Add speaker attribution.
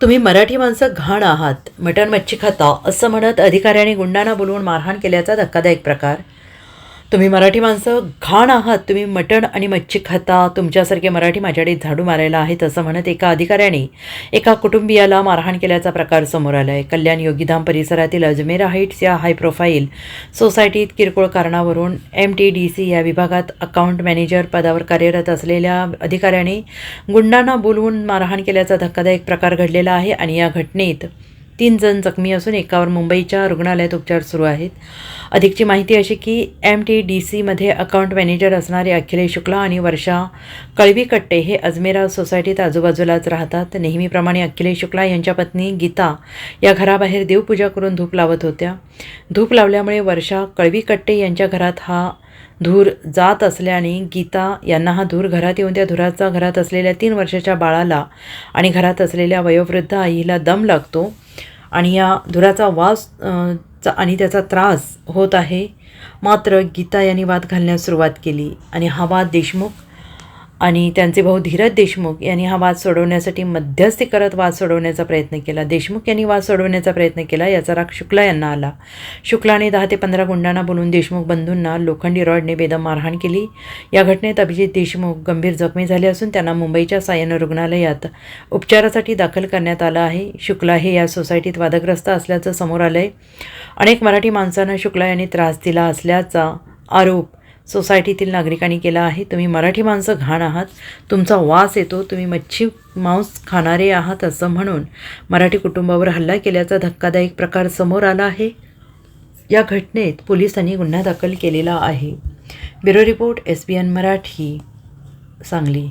Speaker 1: तुम्ही मराठी माणसं घाण आहात मटण मच्छी खाता असं म्हणत अधिकाऱ्यांनी गुंडांना बोलवून मारहाण केल्याचा धक्कादायक प्रकार. तुम्ही मराठी माणसं घाण आहात. तुम्ही मटण आणि मच्छी खाता. तुमच्यासारखे मराठी माझ्याकडे झाडू मारायला आहेत असं म्हणत एका अधिकाऱ्याने एका कुटुंबियाला मारहाण केल्याचा प्रकार समोर आला आहे कल्याण योगीधाम परिसरातील अजमेरा हाईट्स या हाय प्रोफाईल सोसायटीत किरकोळ कारणावरून एम टी डी सी या विभागात अकाउंट मॅनेजर पदावर कार्यरत असलेल्या अधिकाऱ्याने गुंडांना बोलवून मारहाण केल्याचा धक्कादायक प्रकार घडलेला आहे आणि या घटनेत तीन जण जखमी असून एकावर मुंबईच्या रुग्णालयात उपचार सुरू आहेत. अधिकची माहिती अशी की एम टी डी सीमध्ये अकाउंट मॅनेजर असणारे अखिलेश शुक्ला आणि वर्षा कळवीकट्टे हे अजमेरा सोसायटीत आजूबाजूलाच राहतात. नेहमीप्रमाणे अखिलेश शुक्ला यांच्या पत्नी गीता या घराबाहेर देवपूजा करून धूप लावत होत्या. धूप लावल्यामुळे वर्षा कळवीकट्टे यांच्या घरात हा धूर जात असल्याने गीता यांना हा धूर घरात येऊन त्या धुराचा घरात असलेल्या तीन वर्षाच्या बाळाला आणि घरात असलेल्या वयोवृद्ध आईला दम लागतो आणि या धुराचा वास चा आणि त्याचा त्रास होत आहे. मात्र गीता यांनी वाद घालण्यास सुरुवात केली आणि हा वाद देशमुख आणि त्यांचे भाऊ धीरज देशमुख यांनी हा वाद सोडवण्यासाठी मध्यस्थी करत वाद सोडवण्याचा प्रयत्न केला. देशमुख यांनी वाद सोडवण्याचा प्रयत्न केला याचा राग शुक्ला यांना आला. शुक्लाने दहा ते पंधरा गुंडांना बोलून देशमुख बंधूंना लोखंडी रॉडने बेदम मारहाण केली. या घटनेत अभिजित देशमुख गंभीर जखमी झाले असून त्यांना मुंबईच्या सायन रुग्णालयात उपचारासाठी दाखल करण्यात आलं आहे. शुक्ला हे या सोसायटीत वादग्रस्त असल्याचं समोर आलं आहे अनेक मराठी माणसांना शुक्ला यांनी त्रास दिला असल्याचा आरोप सोसायटीतील नागरिकांनी केला आहे. तुम्ही मराठी माणसं घाण आहात. तुमचा वास येतो. तुम्ही मच्छी मांस खाणारे आहात असं म्हणून मराठी कुटुंबावर हल्ला केल्याचा धक्कादायक प्रकार समोर आला आहे. या घटनेत पोलिसांनी गुन्हा दाखल केलेला आहे. Bureau report S B N Marathi Sangli.